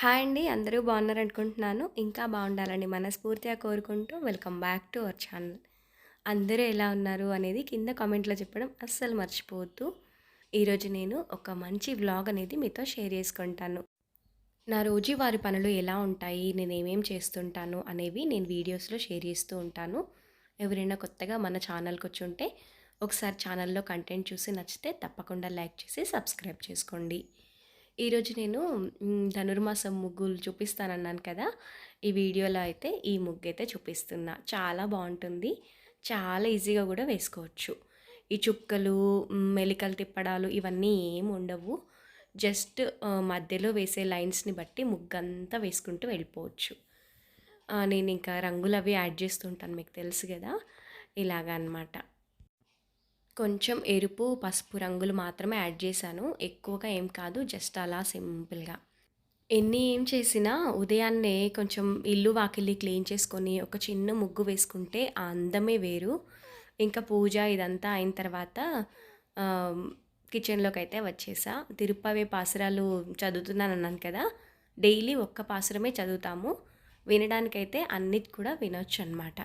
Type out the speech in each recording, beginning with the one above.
Hi అండి అందరూ బాగున్నారు అనుకుంటున్నాను ఇంకా బాగుండాలని మనస్ఫూర్తిగా కోరుకుంటూ welcome back to our channel. అందరూ ఎలా ఉన్నారు అనేది కింద కామెంట్లో చెప్పడం అస్సలు మర్చిపోవద్దు. ఈరోజు నేను ఒక మంచి వ్లాగ్ అనేది మీతో షేర్ చేసుకుంటాను. నా రోజువారి పనులు ఎలా ఉంటాయి నేను ఏమేం చేస్తుంటాను అనేవి నేను వీడియోస్లో షేర్ చేస్తూ ఉంటాను. ఎవరైనా కొత్తగా మన ఛానల్కి వచ్చి ఉంటే ఒకసారి ఛానల్లో కంటెంట్ చూసి నచ్చితే తప్పకుండా లైక్ చేసి సబ్స్క్రైబ్ చేసుకోండి. ఈరోజు నేను ధనుర్మాసం ముగ్గులు చూపిస్తానన్నాను కదా ఈ వీడియోలో అయితే ఈ ముగ్గు అయితే చూపిస్తున్నా. చాలా బాగుంటుంది. చాలా ఈజీగా కూడా వేసుకోవచ్చు. ఈ చుక్కలు మెలికలు తిప్పడాలు ఇవన్నీ ఏం ఉండవు. జస్ట్ మధ్యలో వేసే లైన్స్ని బట్టి ముగ్గంతా వేసుకుంటూ వెళ్ళిపోవచ్చు. నేను ఇంకా రంగులు అవి యాడ్ చేస్తుంటాను మీకు తెలుసు కదా. ఇలాగా అన్నమాట. కొంచెం ఎరుపు పసుపు రంగులు మాత్రమే యాడ్ చేశాను. ఎక్కువగా ఏం కాదు జస్ట్ అలా సింపుల్గా. ఎన్ని ఏం చేసినా ఉదయాన్నే కొంచెం ఇల్లు వాకిలి క్లీన్ చేసుకొని ఒక చిన్న ముగ్గు వేసుకుంటే ఆ అందమే వేరు. ఇంకా పూజ ఇదంతా అయిన తర్వాత కిచెన్లోకి అయితే వచ్చేసా. తిరుపవే పాసురాలు చదువుతున్నాను అన్నాను కదా డైలీ ఒక్క పాసురమే చదువుతాము. వినడానికైతే అన్నిటి కూడా వినొచ్చు అనమాట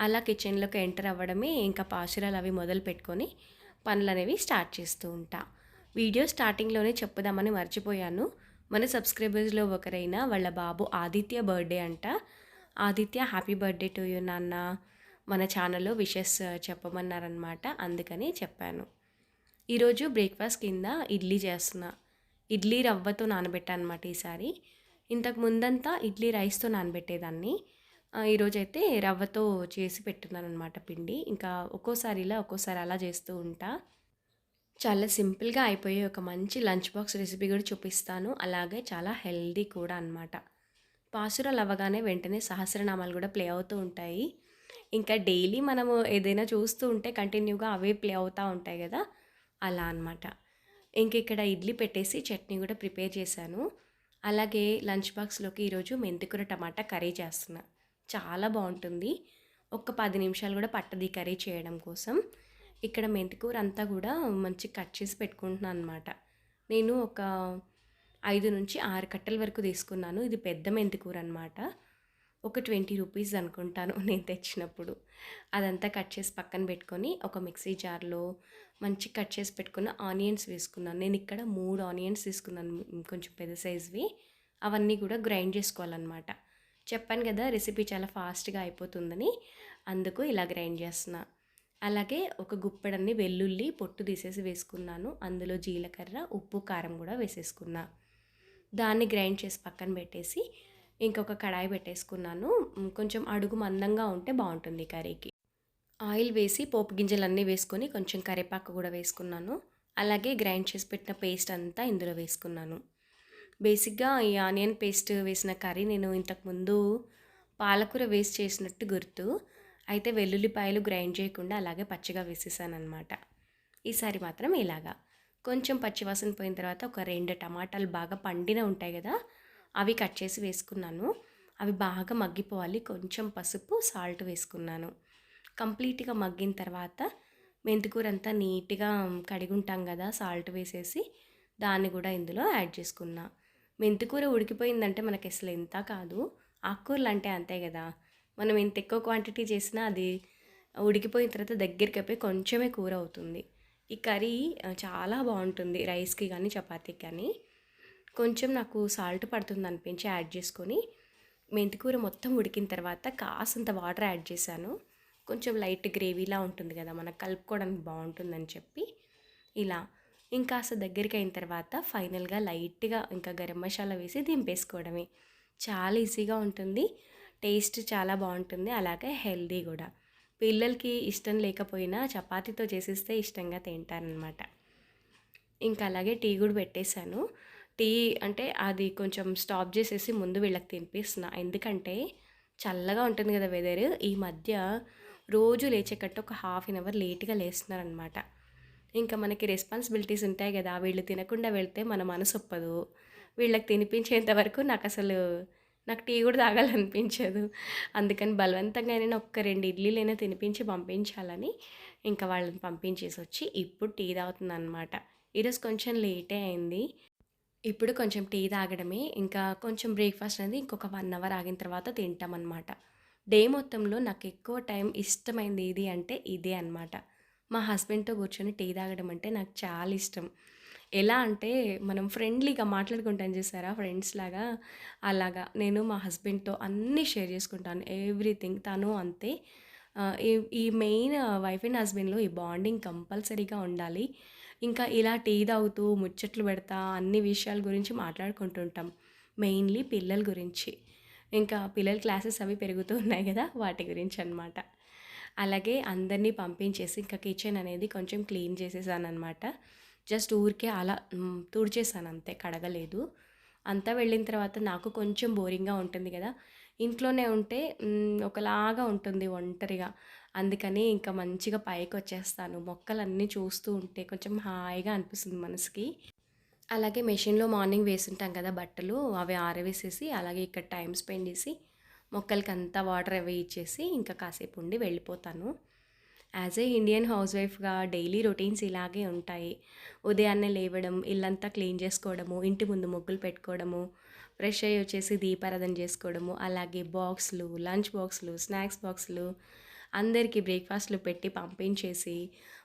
అలా కిచెన్లోకి ఎంటర్ అవ్వడమే ఇంకా పాశురాలు అవి మొదలు పెట్టుకొని పనులు అనేవి స్టార్ట్ చేస్తూ ఉంటా. వీడియో స్టార్టింగ్లోనే చెప్పుదామని మర్చిపోయాను. మన సబ్స్క్రైబర్స్లో ఒకరైన వాళ్ళ బాబు ఆదిత్య బర్త్డే అంట. Aditya happy birthday to you నాన్న. మన ఛానల్లో విషెస్ చెప్పమన్నారనమాట. అందుకని చెప్పాను. ఈరోజు బ్రేక్ఫాస్ట్ కింద ఇడ్లీ చేస్తున్నా. ఇడ్లీ రవ్వతో నానబెట్టాను అనమాట ఈసారి. ఇంతకు ముందంతా ఇడ్లీ రైస్తో నానబెట్టేదాన్ని. ఈరోజైతే రవ్వతో చేసి పెట్టున్నాను అనమాట పిండి. ఇంకా ఒక్కోసారి ఇలా ఒక్కోసారి అలా చేస్తూ ఉంటా. చాలా సింపుల్గా అయిపోయే ఒక మంచి లంచ్ బాక్స్ రెసిపీ కూడా చూపిస్తాను. అలాగే చాలా హెల్దీ కూడా అనమాట పాసురాలు అవ్వగానే వెంటనే సహస్రనామాలు కూడా ప్లే అవుతూ ఉంటాయి. ఇంకా డైలీ మనము ఏదైనా చూస్తూ ఉంటే కంటిన్యూగా అవే ప్లే అవుతూ ఉంటాయి కదా? అలా అనమాట ఇంక ఇక్కడ ఇడ్లీ పెట్టేసి చట్నీ కూడా ప్రిపేర్ చేశాను. అలాగే లంచ్ బాక్స్లోకి ఈరోజు మెంతికూర టమాటా కర్రీ చేస్తున్నాను చాలా బాగుంటుంది. ఒక పది నిమిషాలు కూడా పట్టది కర్రీ చేయడం కోసం. ఇక్కడ మెంతికూర అంతా కూడా మంచి కట్ చేసి పెట్టుకుంటున్నాను అనమాట నేను ఒక ఐదు నుంచి ఆరు కట్టల వరకు తీసుకున్నాను. ఇది పెద్ద మెంతికూర అనమాట ఒక ట్వంటీ రూపీస్ అనుకుంటాను నేను తెచ్చినప్పుడు. అదంతా కట్ చేసి పక్కన పెట్టుకొని ఒక మిక్సీ జార్లో మంచి కట్ చేసి పెట్టుకున్న ఆనియన్స్ వేసుకున్నాను. నేను ఇక్కడ మూడు ఆనియన్స్ తీసుకున్నాను కొంచెం పెద్ద సైజ్వి. అవన్నీ కూడా గ్రైండ్ చేసుకోవాలన్నమాట. చెప్పాను కదా రెసిపీ చాలా ఫాస్ట్గా అయిపోతుందని. అందుకు ఇలా గ్రైండ్ చేస్తున్నా. అలాగే ఒక గుప్పెడన్ని వెల్లుల్లి పొట్టు తీసేసి వేసుకున్నాను. అందులో జీలకర్ర ఉప్పు కారం కూడా వేసేసుకున్నా. దాన్ని గ్రైండ్ చేసి పక్కన పెట్టేసి ఇంకొక కడాయి పెట్టేసుకున్నాను. కొంచెం అడుగు మందంగా ఉంటే బాగుంటుంది కర్రీకి. ఆయిల్ వేసి పోపు గింజలన్నీ వేసుకొని కొంచెం కరివేపాకు కూడా వేసుకున్నాను. అలాగే గ్రైండ్ చేసి పెట్టిన పేస్ట్ అంతా ఇందులో వేసుకున్నాను. బేసిక్గా ఈ ఆనియన్ పేస్ట్ వేసిన కర్రీ నేను ఇంతకుముందు పాలకూర వేస్ట్ చేసినట్టు గుర్తు. అయితే వెల్లుల్లిపాయలు గ్రైండ్ చేయకుండా అలాగే పచ్చిగా వేసేసాను అనమాట ఈసారి మాత్రం ఇలాగా. కొంచెం పచ్చివాసన పోయిన తర్వాత ఒక రెండు టమాటాలు బాగా పండిన ఉంటాయి కదా అవి కట్ చేసి వేసుకున్నాను. అవి బాగా మగ్గిపోవాలి. కొంచెం పసుపు సాల్ట్ వేసుకున్నాను. కంప్లీట్గా మగ్గిన తర్వాత మెంతికూర అంతా నీట్గా కడిగుంటాం కదా సాల్ట్ వేసేసి దాన్ని కూడా ఇందులో యాడ్ చేసుకున్నా. మెంతికూర ఉడికిపోయిందంటే మనకి అసలు ఎంత కాదు. ఆకుకూరలు అంటే అంతే కదా. మనం ఎంత ఎక్కువ క్వాంటిటీ చేసినా అది ఉడికిపోయిన తర్వాత దగ్గరికి అయిపోయి కొంచెమే కూర అవుతుంది. ఈ కర్రీ చాలా బాగుంటుంది రైస్కి కానీ చపాతీకి కానీ కొంచెం నాకు సాల్ట్ పడుతుంది అనిపించి యాడ్ చేసుకొని మెంతికూర మొత్తం ఉడికిన తర్వాత కాసంత వాటర్ యాడ్ చేశాను. కొంచెం లైట్ గ్రేవీలా ఉంటుంది కదా మనకు కలుపుకోవడానికి బాగుంటుందని చెప్పి. ఇలా. ఇంకాస్త దగ్గరికి అయిన తర్వాత ఫైనల్గా లైట్గా ఇంకా గరం మసాలా వేసి దింపేసుకోవడమే. చాలా ఈజీగా ఉంటుంది. టేస్ట్ చాలా బాగుంటుంది. అలాగే హెల్దీ కూడా. పిల్లలకి ఇష్టం లేకపోయినా చపాతీతో చేసిస్తే ఇష్టంగా తింటారనమాట ఇంకా అలాగే టీ కూడా పెట్టేశాను. టీ అంటే అది కొంచెం స్టాప్ చేసేసి ముందు వీళ్ళకి తినిపిస్తున్నా. ఎందుకంటే చల్లగా ఉంటుంది కదా వెదర్. ఈ మధ్య రోజు లేచేకట్టు ఒక హాఫ్ అన్ అవర్ లేట్గా లేస్తున్నారనమాట ఇంకా మనకి రెస్పాన్సిబిలిటీస్ ఉంటాయి కదా వీళ్ళు తినకుండా వెళ్తే మన మనసు ఒప్పదు. వీళ్ళకి తినిపించేంత వరకు నాకు అసలు నాకు టీ కూడా తాగాలనిపించదు. అందుకని బలవంతంగా నేను ఒక్క రెండు ఇడ్లీలైనా తినిపించి పంపించాలని ఇంకా వాళ్ళని పంపించేసి వచ్చి ఇప్పుడు టీ తాగుతుంది అనమాట ఈరోజు కొంచెం లేటే అయింది. ఇప్పుడు కొంచెం టీ తాగడమే. ఇంకా కొంచెం బ్రేక్ఫాస్ట్ అనేది ఇంకొక వన్ అవర్ ఆగిన తర్వాత తింటామన్నమాట. డే మొత్తంలో నాకు ఎక్కువ టైం ఇష్టమైంది ఇది అంటే ఇదే అనమాట మా హస్బెండ్తో కూర్చొని టీ తాగడం అంటే నాకు చాలా ఇష్టం. ఎలా అంటే మనం ఫ్రెండ్లీగా మాట్లాడుకుంటాం చేశారా ఫ్రెండ్స్ లాగా అలాగా. నేను మా హస్బెండ్తో అన్నీ షేర్ చేసుకుంటాను. ఎవ్రీథింగ్ తను అంతే. ఈ ఈ మెయిన్ వైఫ్ అండ్ హస్బెండ్లో ఈ బాండింగ్ కంపల్సరీగా ఉండాలి. ఇంకా ఇలా టీ తాగుతూ ముచ్చట్లు పెడతా అన్ని విషయాల గురించి మాట్లాడుకుంటుంటాం మెయిన్లీ పిల్లల గురించి. ఇంకా పిల్లల క్లాసెస్ అవి పెరుగుతూ ఉన్నాయి కదా వాటి గురించి అనమాట అలాగే అందరినీ పంపించేసి ఇంకా కిచెన్ అనేది కొంచెం క్లీన్ చేసేసాను అనమాట జస్ట్ ఊరికే అలా తుడిచేసాను అంతే కడగలేదు. అంతా వెళ్ళిన తర్వాత నాకు కొంచెం బోరింగ్గా ఉంటుంది కదా. ఇంట్లోనే ఉంటే ఒకలాగా ఉంటుంది ఒంటరిగా. అందుకని ఇంకా మంచిగా పైకి వచ్చేస్తాను మొక్కలన్నీ చూస్తూ ఉంటే కొంచెం హాయిగా అనిపిస్తుంది మనసుకి. అలాగే మెషిన్లో మార్నింగ్ వేసుంటాం కదా బట్టలు అవి ఆరవేసేసి అలాగే ఇక్కడ టైం స్పెండ్ చేసి మొక్కలకి అంతా వాటర్ అవి ఇచ్చేసి ఇంకా కాసేపు ఉండి వెళ్ళిపోతాను. యాజ్ ఏ ఇండియన్ హౌస్ వైఫ్గా డైలీ రొటీన్స్ ఇలాగే ఉంటాయి. ఉదయాన్నే లేవడం ఇల్లంతా క్లీన్ చేసుకోవడము ఇంటి ముందు ముగ్గులు పెట్టుకోవడము ఫ్రెష్ అయ్యి వచ్చేసి దీపారాధన చేసుకోవడము అలాగే బాక్స్లు లంచ్ బాక్స్లు స్నాక్స్ బాక్స్లు అందరికీ బ్రేక్ఫాస్ట్లు పెట్టి పంపించేసి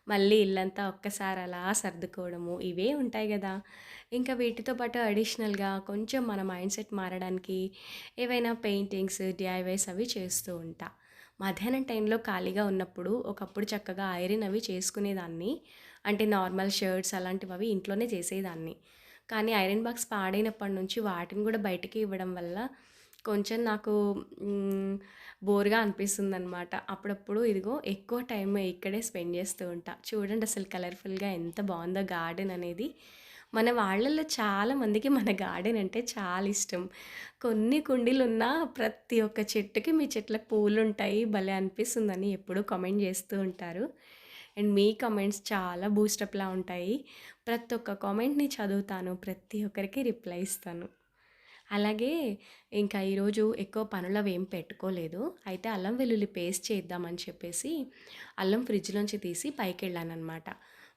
మళ్ళీ ఇల్లంతా ఒక్కసారి అలా సర్దుకోవడము ఇవే ఉంటాయి కదా ఇంకా వీటితో పాటు అడిషనల్గా కొంచెం మన మైండ్ సెట్ మారడానికి ఏవైనా పెయింటింగ్స్ డిఐవైస్ అవి చేస్తూ ఉంటా. మధ్యాహ్నం టైంలో ఖాళీగా ఉన్నప్పుడు ఒకప్పుడు చక్కగా ఐరన్ అవి చేసుకునేదాన్ని. అంటే నార్మల్ షర్ట్స్ అలాంటివి అవి ఇంట్లోనే చేసేదాన్ని. కానీ ఐరన్ బాక్స్ పాడైనప్పటి నుంచి వాటిని కూడా బయటికి ఇవ్వడం వల్ల కొంచెం నాకు బోర్గా అనిపిస్తుంది అనమాట అప్పుడప్పుడు ఇదిగో ఎక్కువ టైం ఇక్కడే స్పెండ్ చేస్తూ ఉంటా. చూడండి అసలు కలర్ఫుల్గా ఎంత బాగుందో గార్డెన్ అనేది. మన వాళ్ళల్లో చాలా మందికి మన గార్డెన్ అంటే చాలా ఇష్టం. కొన్ని కుండీలు ఉన్నా ప్రతి ఒక్క చెట్టుకి మీ చెట్ల పూలు ఉంటాయి భలే అనిపిస్తుందని ఎప్పుడూ కామెంట్ చేస్తూ ఉంటారు. అండ్ మీ కామెంట్స్ చాలా బూస్టప్లా ఉంటాయి. ప్రతి ఒక్క కామెంట్ని చదువుతాను ప్రతి ఒక్కరికి రిప్లై ఇస్తాను. అలాగే ఇంకా ఈరోజు ఎక్కువ పనులు అవి ఏం పెట్టుకోలేదు. అయితే అల్లం వెల్లుల్లి పేస్ట్ చేద్దామని చెప్పేసి అల్లం ఫ్రిడ్జ్లోంచి తీసి పైకి వెళ్ళాను అనమాట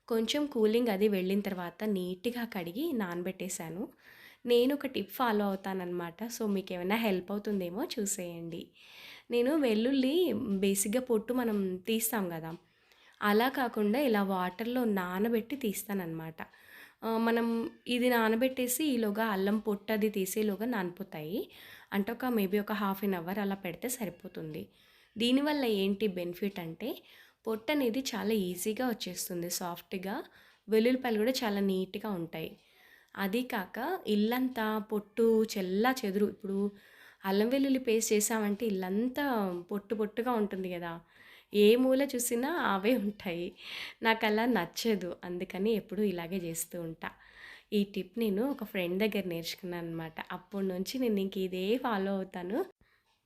కొంచెం కూలింగ్ అది వెళ్ళిన తర్వాత నీట్గా కడిగి నానబెట్టేశాను. నేను ఒక టిప్ ఫాలో అవుతానన్నమాట. సో మీకు ఏమైనా హెల్ప్ అవుతుందేమో చూసేయండి. నేను వెల్లుల్లి బేసిక్గా పొట్టు మనం తీస్తాం కదా! అలా కాకుండా ఇలా వాటర్లో నానబెట్టి తీస్తానన్నమాట. మనం ఇది నానబెట్టేసి ఈలోగా అల్లం పొట్టు అది తీసేలోగా నానిపోతాయి. అంటే ఒక మేబీ ఒక హాఫ్ అన్ అవర్ అలా పెడితే సరిపోతుంది. దీనివల్ల ఏంటి బెనిఫిట్ అంటే పొట్టు అనేది చాలా ఈజీగా వచ్చేస్తుంది సాఫ్ట్గా. వెల్లుల్లిపాయలు కూడా చాలా నీట్గా ఉంటాయి. అది కాక ఇల్లంతా పొట్టు చెల్లా చెదురు. ఇప్పుడు అల్లం వెల్లుల్లి పేస్ట్ చేసామంటే ఇల్లంతా పొట్టు పొట్టుగా ఉంటుంది కదా. ఏ మూల చూసినా అవే ఉంటాయి. నాకు అలా నచ్చదు. అందుకని ఎప్పుడూ ఇలాగే చేస్తూ ఉంటా. ఈ టిప్ నేను ఒక ఫ్రెండ్ దగ్గర నేర్చుకున్నాను అనమాట అప్పటి నుంచి నేను ఇంక ఇదే ఫాలో అవుతాను.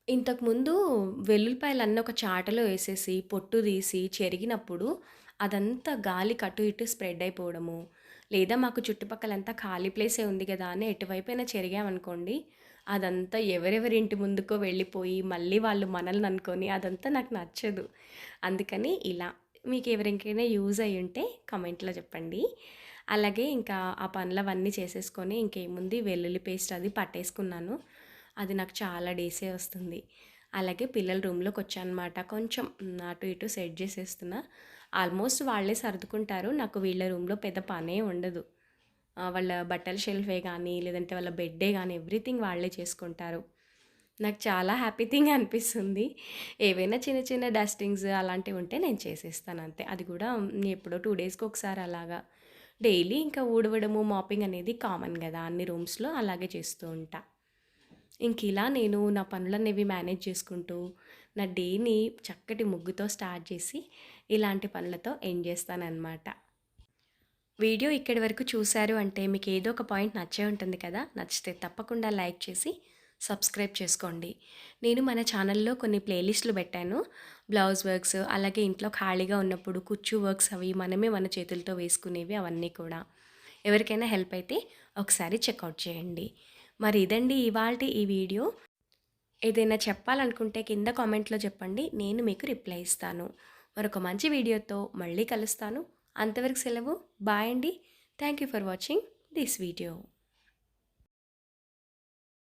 ఇంతకుముందు వెల్లుల్లిపాయలన్నీ ఒక చాటలో వేసేసి పొట్టు తీసి చెరిగినప్పుడు అదంతా గాలి కటు ఇటు స్ప్రెడ్ అయిపోవడము. లేదా మాకు చుట్టుపక్కలంతా ఖాళీ ప్లేసే ఉంది కదా అని ఎటువైపైనా చెరిగామనుకోండి అదంతా ఎవరెవరి ఇంటి ముందుకో వెళ్ళిపోయి మళ్ళీ వాళ్ళు మనల్ని అనుకొని అదంతా నాకు నచ్చదు. అందుకని ఇలా మీకు ఎవరికైనా యూజ్ అయి ఉంటే కమెంట్లో చెప్పండి. అలాగే ఇంకా ఆ పనులు అవన్నీ చేసేసుకొని ఇంకేముంది వెల్లుల్లి పేస్ట్ అది పట్టేసుకున్నాను. అది నాకు చాలా డేసే వస్తుంది. అలాగే పిల్లల రూమ్లోకి వచ్చానమాట. కొంచెం అటు ఇటు సెట్ చేసేస్తున్నా. ఆల్మోస్ట్ వాళ్ళే సర్దుకుంటారు. నాకు వీళ్ళ రూమ్లో పెద్ద పనే ఉండదు. వాళ్ళ బట్టల షెల్ఫే కానీ లేదంటే వాళ్ళ బెడ్డే కానీ ఎవ్రీథింగ్ వాళ్ళే చేసుకుంటారు. నాకు చాలా హ్యాపీ థింగ్ అనిపిస్తుంది. ఏవైనా చిన్న చిన్న డస్టింగ్స్ అలాంటివి ఉంటే నేను చేసేస్తాను అంతే. అది కూడా ఎప్పుడో టూ డేస్కి ఒకసారి అలాగా. డైలీ ఇంకా ఊడవడము మాపింగ్ అనేది కామన్ కదా. అన్ని రూమ్స్లో అలాగే చేస్తూ ఉంటా. ఇంక ఇలా నేను నా పనులనేవి మేనేజ్ చేసుకుంటూ నా డేని చక్కటి ముగ్గుతో స్టార్ట్ చేసి ఇలాంటి పనులతో ఎండ్ చేస్తానన్నమాట. వీడియో ఇక్కడి వరకు చూశారు అంటే మీకు ఏదో ఒక పాయింట్ నచ్చే ఉంటుంది కదా నచ్చితే తప్పకుండా లైక్ చేసి సబ్స్క్రైబ్ చేసుకోండి. నేను మన ఛానల్లో కొన్ని ప్లేలిస్టులు పెట్టాను. బ్లౌజ్ వర్క్స్ అలాగే ఇంట్లో ఖాళీగా ఉన్నప్పుడు కుచ్చు వర్క్స్ అవి మనమే మన చేతులతో వేసుకునేవి అవన్నీ కూడా. ఎవరికైనా హెల్ప్ అయితే ఒకసారి చెక్అవుట్ చేయండి. మరి ఇదండి ఇవాళ ఈ వీడియో. ఏదైనా చెప్పాలనుకుంటే కింద కామెంట్లో చెప్పండి నేను మీకు రిప్లై ఇస్తాను. మరొక మంచి వీడియోతో మళ్ళీ కలుస్తాను. అంతవరకు సెలవు. బాయ్ అండి. Thank you for watching this video